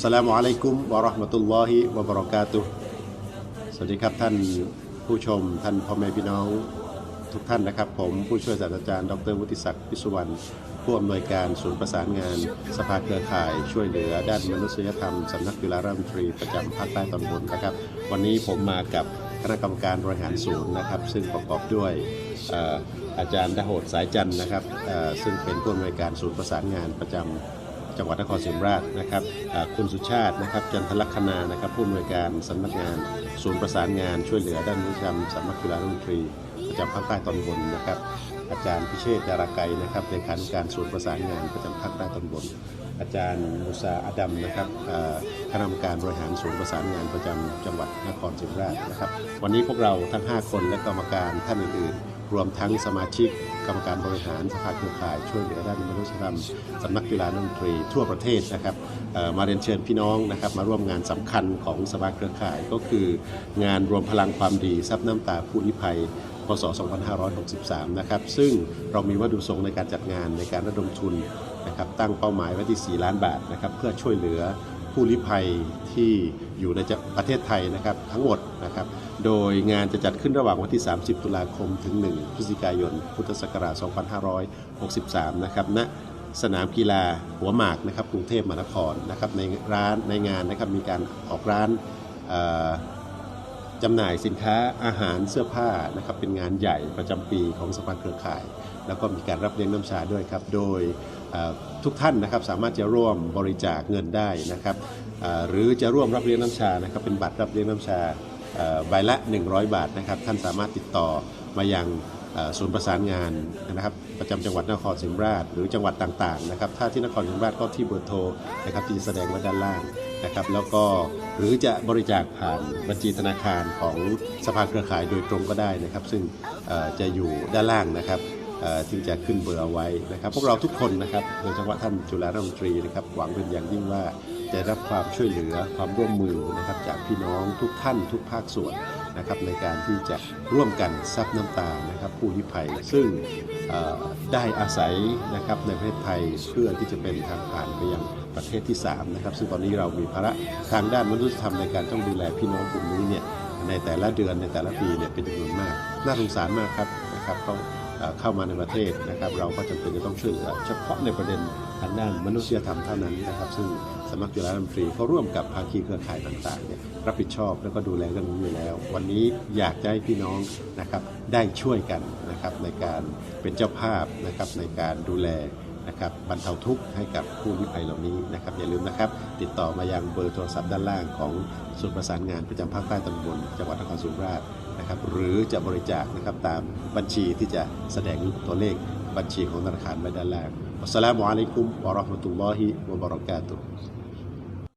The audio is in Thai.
สลามุอะลัยกุมวะราะห์มะตุลลอฮิวะบะเราะกาตุสวัสดีครับท่านผู้ชมท่านพ่อแม่พี่น้องทุกท่านนะครับ ผมผู้ช่วยศาสตราจารย์ ดรวุฒิศักดิ์พิสุวรรณผู้อำนวยการศูนย์ประสานงาน สภาเครือข่าย ช่วยเหลือด้านมนุษยธรรมสำนักจุฬาราชมนตรีประจำภาคใต้ตอนบนนะครับ วันนี้ผมมากับคณะกรรมการบริหารศูนย์นะครับ ซึ่งประกอบด้วยอาจารย์ดาโหดสายจันทร์นะครับซึ่งเป็นผู้อำนวยการศูนย์ประสานงานประจำ จังหวัดนครศรีธรรมราชนะครับคุณสุชาตินะครับจันทลักษณานะครับผู้อำนวยการสำนักงานศูนย์ประสานงานช่วยเหลือด้านวิชามสำนักกีฬารัฐมนตรีประจำภาคใต้ตอนบนนะครับ อาจารย์พิเชษดาราไกรนะครับเลขานุการศูนย์ประสานงานประจำภาคใต้ตอนบน อาจารย์มุซาอาดัมนะครับคณะกรรมการบริหารศูนย์ประสานงานประจำจังหวัดนครศรีธรรมราชนะครับ วันนี้พวกเราทั้ง 5 คนและกรรมการท่านอื่นๆ รวมทั้งสมาชิกกรรมการบริหารสภาเครือข่ายช่วยเหลือด้านมนุษยธรรมสำนักกีฬานักดนตรีทั่วประเทศนะครับมาเรียนเชิญพี่น้องนะครับมาร่วมงานสำคัญของสภาเครือข่ายก็คือ งานรวมพลังความดีซับน้ำตาผู้ลี้ภัยพศ 2563 นะครับ ซึ่งเรามีวัตถุประสงค์ในการจัดงานในการระดมทุนนะครับตั้งเป้าหมายไว้ที่ 4 ล้านบาทนะครับเพื่อช่วยเหลือ ผู้ลี้ภัยที่อยู่ในประเทศไทยนะครับทั้งหมดนะครับ โดยงานจะจัดขึ้นระหว่างวันที่ 30 ตุลาคมถึง 1 พฤศจิกายน พุทธศักราช 2563 นะครับณสนามกีฬาหัวหมากนะครับกรุงเทพมหานครนะครับในร้านในงานนะครับมีการออกร้านอ จำหน่ายสินค้าอาหารเสื้อผ้านะครับเป็นงานใหญ่ประจำปีของสภาเครือข่าย แล้วก็มีการรับเลี้ยงน้ำชาด้วยครับ โดยทุกท่านนะครับสามารถจะร่วมบริจาคเงินได้นะครับหรือจะร่วมรับเลี้ยงน้ำชานะครับเป็นบัตรรับเลี้ยงน้ำชาใบละ 100 บาทนะครับท่านสามารถติดต่อมายังศูนย์ประสานงานนะครับประจำจังหวัดนครศรีธรรมราชหรือจังหวัดต่างๆนะครับถ้าที่นครศรีธรรมราชก็ที่เบอร์โทรนะครับที่แสดงไว้ด้านล่างนะครับแล้วก็หรือจะบริจาคผ่านบัญชีธนาคารของสภาเครือข่ายโดยตรงก็ได้นะครับ ซึ่งจะอยู่ด้านล่างนะครับเอ่อที่จะขึ้นเบอร์เอาไว้นะครับ พวกเราทุกคนนะครับโดยเฉพาะท่านจุฬารัฐมนตรีนะครับหวังเป็นอย่างยิ่งว่าจะรับความช่วยเหลือความร่วมมือนะครับจากพี่น้องทุกท่านทุกภาคส่วน นะครับในการที่จะร่วมกันซับน้ำตานะครับผู้ลี้ภัย ซึ่งได้อาศัยนะครับในประเทศไทยเพื่อที่จะเป็นทางผ่านไปยังประเทศที่3นะครับซึ่งตอนนี้เรามีภาระทางด้านมนุษยธรรมในการต้องดูแลพี่น้องกลุ่มนี้เนี่ยในแต่ละเดือนในแต่ละปีเนี่ยเป็นจำนวนมาก น่าสงสารมากครับนะครับต้อง เข้ามาในประเทศนะครับ เราก็จำเป็นจะต้องช่วยเหลือเฉพาะในประเด็นทางด้านมนุษยธรรมเท่านั้นนะครับ ซึ่งสำนักจุฬาลงกรีเขาร่วมกับภาคีเครือข่ายต่างๆเนี่ยรับผิดชอบแล้วก็ดูแลเรื่องนี้อยู่แล้ว วันนี้อยากจะให้พี่น้องนะครับได้ช่วยกันนะครับในการเป็นเจ้าภาพนะครับในการดูแลนะครับบรรเทาทุกข์ให้กับผู้ลี้ภัยเหล่านี้นะครับอย่าลืมนะครับ ติดต่อมายังเบอร์โทรศัพท์ด้านล่างของศูนย์ประสานงานประจำภาคใต้ตอนบนจังหวัดนครศรีธรรมราช นะครับหรือจะบริจาคนะครับตามบัญชีที่จะแสดงตัวเลขบัญชีของธนาคารไว้ด้านล่างอัสสลามุอะลัยกุมวะเราะห์มะตุลลอฮิวะบะเราะกาตุฮ์